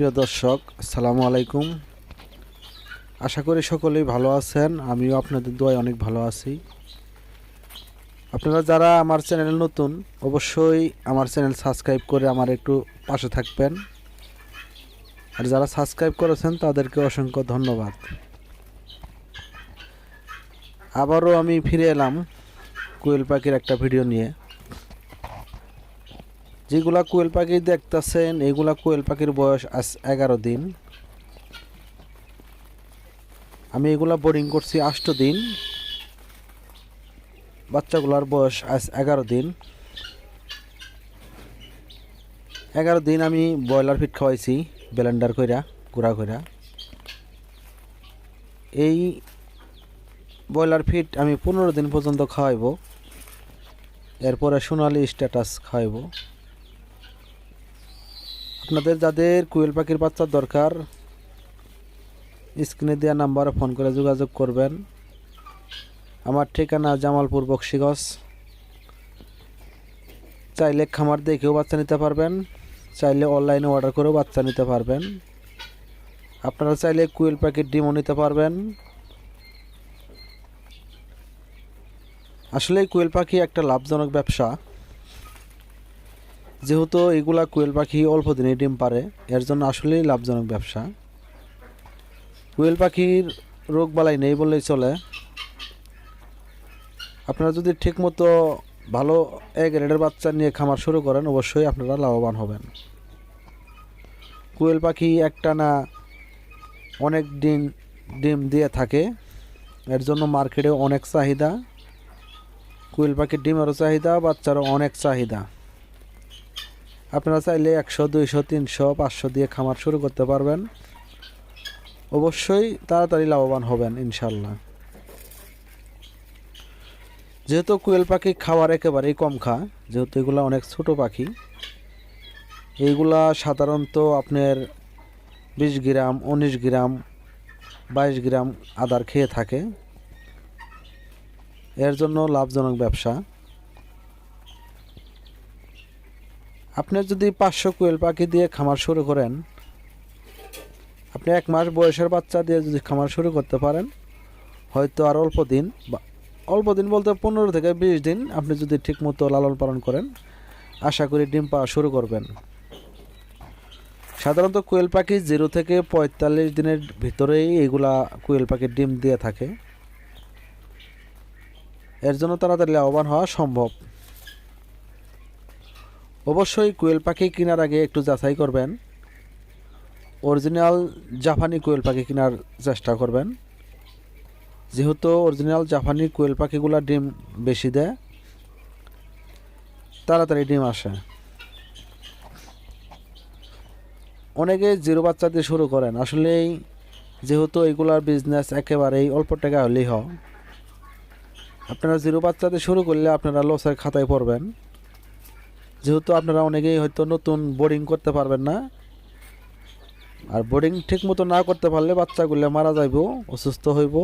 প্রিয় দর্শক, আসসালামু আলাইকুম। আশা করি সকলেই ভালো আছেন, আমিও আপনাদের দোয়ায় অনেক ভালো আছি। আপনারা যারা আমার চ্যানেল নতুন, অবশ্যই আমার চ্যানেল সাবস্ক্রাইব করে আমার একটু পাশে থাকবেন। আর যারা সাবস্ক্রাইব করেছেন, তাদেরকে অসংখ্য ধন্যবাদ। আবারও আমি ফিরে এলাম কোয়েল পাখির একটা ভিডিও নিয়ে। যেগুলা কোয়েল পাখি দেখতেছেন, এগুলা কোয়েল পাখির বয়স আজ এগারো দিন। আমি এগুলা বোর্ডিং করছি আষ্ট দিন। বাচ্চাগুলার বয়স আজ এগারো দিন। এগারো দিন আমি ব্রয়লার ফিট খাওয়াইছি, ব্লেন্ডার কইরা, গুঁড়া কইরা। এই ব্রয়লার ফিট আমি পনেরো দিন পর্যন্ত খাওয়াইব। এরপরে সোনালি স্ট্যাটাস খাওয়াইব। আপনাদের যাদের কুয়েল পাখির বাচ্চার দরকার, স্ক্রিনে দেওয়া নাম্বারে ফোন করে যোগাযোগ করবেন। আমার ঠিকানা জামালপুর বক্সিগঞ্জ। চাইলে খামার দেখেও বাচ্চা নিতে পারবেন, চাইলে অনলাইনে অর্ডার করেও বাচ্চা নিতে পারবেন। আপনারা চাইলে কুয়েল পাখির ডিমও নিতে পারবেন। আসলে কুয়েল পাখি একটা লাভজনক ব্যবসা। যেহেতু এগুলা কোয়েল পাখি অল্প দিনে ডিম পারে, এর জন্য আসলেই লাভজনক ব্যবসা। কোয়েল পাখির রোগ বালাই নেই বললেই চলে। আপনারা যদি ঠিকমতো ভালো এ গ্রেডের বাচ্চা নিয়ে খামার শুরু করেন, অবশ্যই আপনারা লাভবান হবেন। কোয়েল পাখি একটা না অনেক ডিম ডিম দিয়ে থাকে, এর জন্য মার্কেটে অনেক চাহিদা। কোয়েল পাখির ডিমেরও চাহিদা, বাচ্চারও অনেক চাহিদা। আপনারা চাইলে একশো, দুইশো, তিনশো, পাঁচশো দিয়ে খামার শুরু করতে পারবেন। অবশ্যই তাড়াতাড়ি লাভবান হবেন ইনশাল্লাহ যেহেতু কুয়েল পাখি খাওয়ার একেবারেই কম খায়, যেহেতু এগুলো অনেক ছোট পাখি, এইগুলা সাধারণত আপনার বিশ গ্রাম, উনিশ গ্রাম, বাইশ গ্রাম আদার খেয়ে থাকে। এর জন্য লাভজনক ব্যবসা। আপনি যদি পাঁচশো কোয়েল পাখি দিয়ে খামার শুরু করেন, আপনি এক মাস বয়সের বাচ্চা দিয়ে যদি খামার শুরু করতে পারেন, হয়তো আর অল্প দিন বা অল্প দিন বলতে পনেরো থেকে বিশ দিন আপনি যদি ঠিকমতো লালন পালন করেন, আশা করি ডিম পাওয়া শুরু করবেন। সাধারণত কোয়েল পাখি জিরো থেকে পঁয়তাল্লিশ দিনের ভিতরেই এগুলা কোয়েল পাখির ডিম দিয়ে থাকে। এর জন্য তাড়াতাড়ি লাভবান হওয়া সম্ভব। অবশ্যই কোয়েল পাখি কেনার আগে একটু যাচাই করবেন। অরিজিনাল জাপানি কোয়েল পাখি কেনার চেষ্টা করবেন। যেহেতু অরিজিনাল জাপানি কোয়েল পাখিগুলো ডিম বেশি দেয়, তাড়াতাড়ি ডিম আসে। অনেকে জিরো বাচ্চা দিয়ে শুরু করেন। আসলেই যেহেতু এইগুলার বিজনেস একেবারেই অল্প টাকা হলেই হয়। আপনারা জিরো বাচ্চাতে শুরু করলে আপনারা লসের খাতায় পড়বেন। যেহেতু আপনারা অনেকেই হয়তো নতুন বোর্ডিং করতে পারবেন না, আর বোর্ডিং ঠিক মতো না করতে পারলে বাচ্চাগুলো মারা যাইব, অসুস্থ হইব।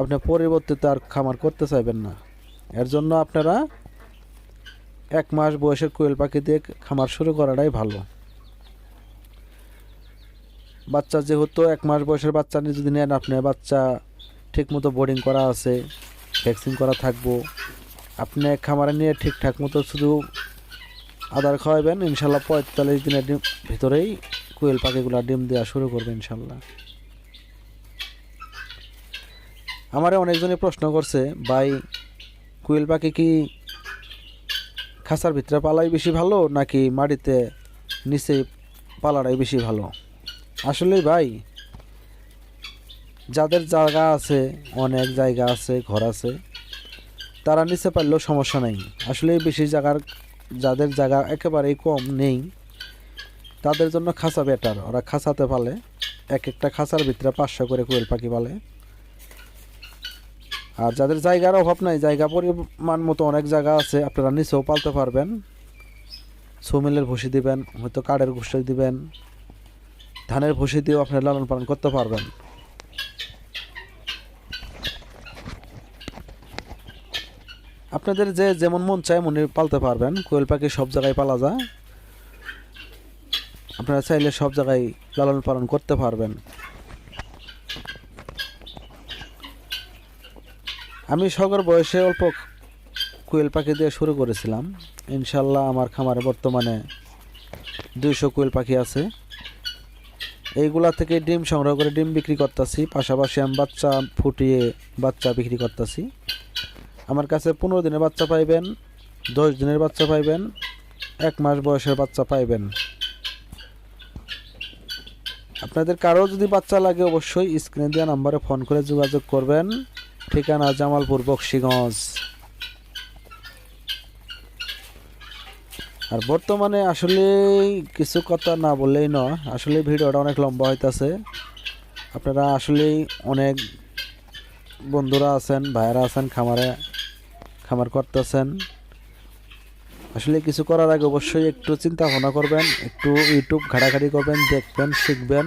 আপনি পরবর্তীতে আর খামার করতে চাইবেন না। এর জন্য আপনারা এক মাস বয়সের কোয়েল পাখি দিয়ে খামার শুরু করাটাই ভালো। বাচ্চা যেহেতু এক মাস বয়সের বাচ্চা নিয়ে যদি নেন আপনি বাচ্চা ঠিকমতো বোর্ডিং করা আছে ভ্যাকসিন করা থাকব। আপনি খামারে নিয়ে ঠিকঠাক মতো শুধু আদার খাওয়াবেন ইনশাল্লাহ পঁয়তাল্লিশ দিনের ডিম ভিতরেই কোয়েল পাখিগুলা ডিম দেওয়া শুরু করবে ইনশাল্লাহ। আমারে অনেকজনই প্রশ্ন করছে, ভাই, কোয়েল পাখি কি খাঁচার ভিতরে পালাই বেশি ভালো নাকি মাটিতে নিচে পালাটাই বেশি ভালো? আসলে ভাই, যাদের জায়গা আছে, অনেক জায়গা আছে, ঘর আছে তারা নিচে পারলেও সমস্যা নেই। আসলে বেশি জায়গার যাদের জায়গা একেবারেই কম নেই, তাদের জন্য খাঁচা বেটার ওরা খাঁচাতে পালে এক একটা খাঁচার ভিতরে পাঁচশো করে কোয়েল পাখি পালে। আর যাদের জায়গার অভাব নাই, জায়গা পরিমাণ মতো অনেক জায়গা আছে, আপনারা নিচেও পালতে পারবেন। সমিলের ভুসি দিবেন, হয়তো কাঠের ঘুষি দিবেন। ধানের ভুসি দিয়েও আপনারা লালন পালন করতে পারবেন। আপনাদের যে যেমন মন চায় মনে পালতে পারবেন। কোয়েল পাখি সব জায়গায় পালা যায়। আপনারা চাইলে সব জায়গায় লালন পালন করতে পারবেন। আমি শখের বয়সে অল্প কুয়েল পাখি দিয়ে শুরু করেছিলাম। ইনশাল্লাহ আমার খামারে বর্তমানে দুইশো কুয়েল পাখি আছে। এইগুলা থেকে ডিম সংগ্রহ করে ডিম বিক্রি করতেছি। পাশাপাশি আমি বাচ্চা ফুটিয়ে বাচ্চা বিক্রি করতেছি। আমার কাছে পনেরো দিনের বাচ্চা পাইবেন, দশ দিনের বাচ্চা পাইবেন, এক মাস বয়সের বাচ্চা পাইবেন। আপনাদের কারও যদি বাচ্চা লাগে অবশ্যই স্ক্রিনে দেওয়া নাম্বারে ফোন করে যোগাযোগ করবেন। ঠিকানা জামালপুর, বক্সিগঞ্জ। আর বর্তমানে আসলে কিছু কথা না বললেই নয়, আসলে ভিডিওটা অনেক লম্বা হইতেছে। আপনারা আসলেই অনেক বন্ধুরা আছেন, ভাইয়েরা আছেন খামারে। খামার করতেছেন। আসলে কিছু করার আগে অবশ্যই একটু চিন্তা ভাবনা করবেন, একটু ইউটিউব ঘাটাঘাটি করবেন, দেখবেন, শিখবেন।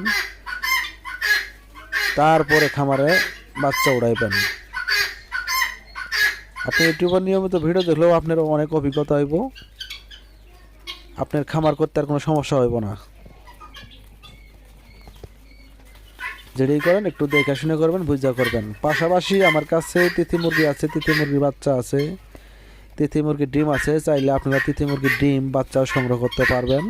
তারপরে খামারে বাচ্চা উড়াইবেন। আপনি ইউটিউবের নিয়মিত ভিডিও দেখলেও আপনার অনেক অভিজ্ঞতা হইব। আপনার খামার করতে আর কোনো সমস্যা হইব না। যেটাই করেন, একটু দেখে শুনে করবেন, বুঝা করবেন। পাশাপাশি আমার কাছে তিথি মুরগি আছে, তিথি মুরগির বাচ্চা আছে। তিথি মুরগির ডিম আছে, চাইলে আপনারা তিথি মুরগির ডিম বাচ্চাও সংগ্রহ করতে পারবেন।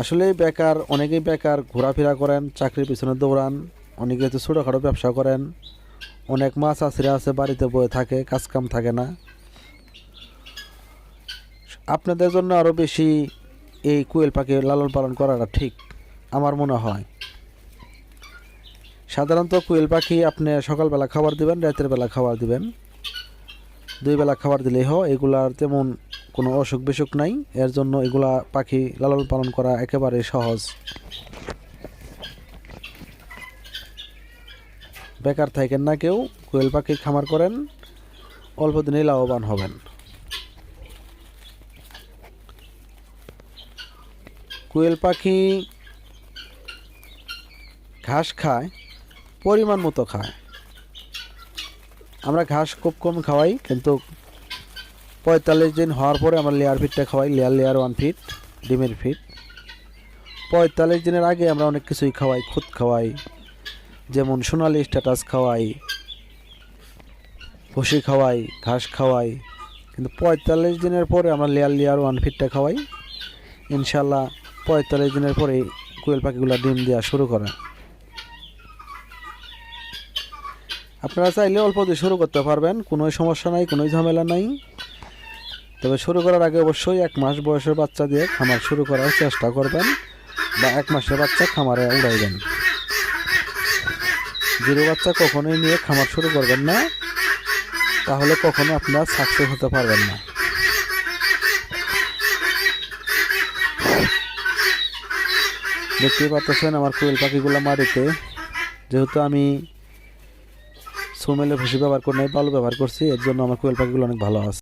আসলে বেকার, অনেকেই বেকার, ঘোরাফেরা করেন, চাকরির পিছনে দৌড়ান, অনেকে তো ছোটোখাটো ব্যবসা করেন। অনেক মাছ আছড়ে আছে, বাড়িতে বয়ে থাকে, কাজকাম থাকে না। আপনাদের জন্য আরও বেশি এই কুয়েল পাখি লালন পালন করাটা ঠিক আমার মনে হয়। সাধারণত কুয়েল পাখি আপনি সকালবেলা খাবার দিবেন, রাতের বেলা খাবার দিবেন। দুই বেলা খাবার দিলেই হয়, এগুলার তেমন কোনো অসুখ বিসুখ নাই। এর জন্য এগুলা পাখি লালন পালন করা একেবারে সহজ। বেকার থাকেন না কেউ, কোয়েল পাখি খামার করেন, অল্প দিনেই লাভবান হবেন। কোয়েল পাখি ঘাস খায়, পরিমাণ মতো খায়। আমরা ঘাস খুব কম খাওয়াই, কিন্তু পঁয়তাল্লিশ দিন হওয়ার পরে আমরা লেয়ার ফিটটা খাওয়াই লেয়ার লেয়ার ওয়ান ফিট ডিমের ফিট পঁয়তাল্লিশ দিনের আগে আমরা অনেক কিছুই খাওয়াই, খুদ খাওয়াই, যেমন সোনালি স্ট্যাটাস খাওয়াই, ভুসি খাওয়াই, ঘাস খাওয়াই। কিন্তু পঁয়তাল্লিশ দিনের পরে আমরা লেয়ার লেয়ার ওয়ান ফিটটা খাওয়াই। ইনশাল্লাহ পঁয়তাল্লিশ দিনের পরে কোয়েল পাখিগুলো ডিম দেওয়া শুরু করে। আপনারা চাইলে অল্প দিয়ে শুরু করতে পারবেন, কোনো সমস্যা নাই, কোনো ঝামেলা নাই। তবে শুরু করার আগে অবশ্যই এক মাস বয়সের বাচ্চা দিয়ে খামার শুরু করার চেষ্টা করবেন বা এক মাসের বাচ্চা খামারে উড়াইবেন জিরো বাচ্চা কখনোই নিয়ে খামার শুরু করবেন না, তাহলে কখনো আপনারা সাকসেস হতে পারবেন না। দেখতেই পাচ্ছেন আমার কোয়েল পাখিগুলো মাটিতে। যেহেতু আমি সোমেলে ভুসি ব্যবহার করি নাই, বালু ব্যবহার করছি, এর জন্য আমার কোয়েল পাখিগুলো অনেক ভালো আছে।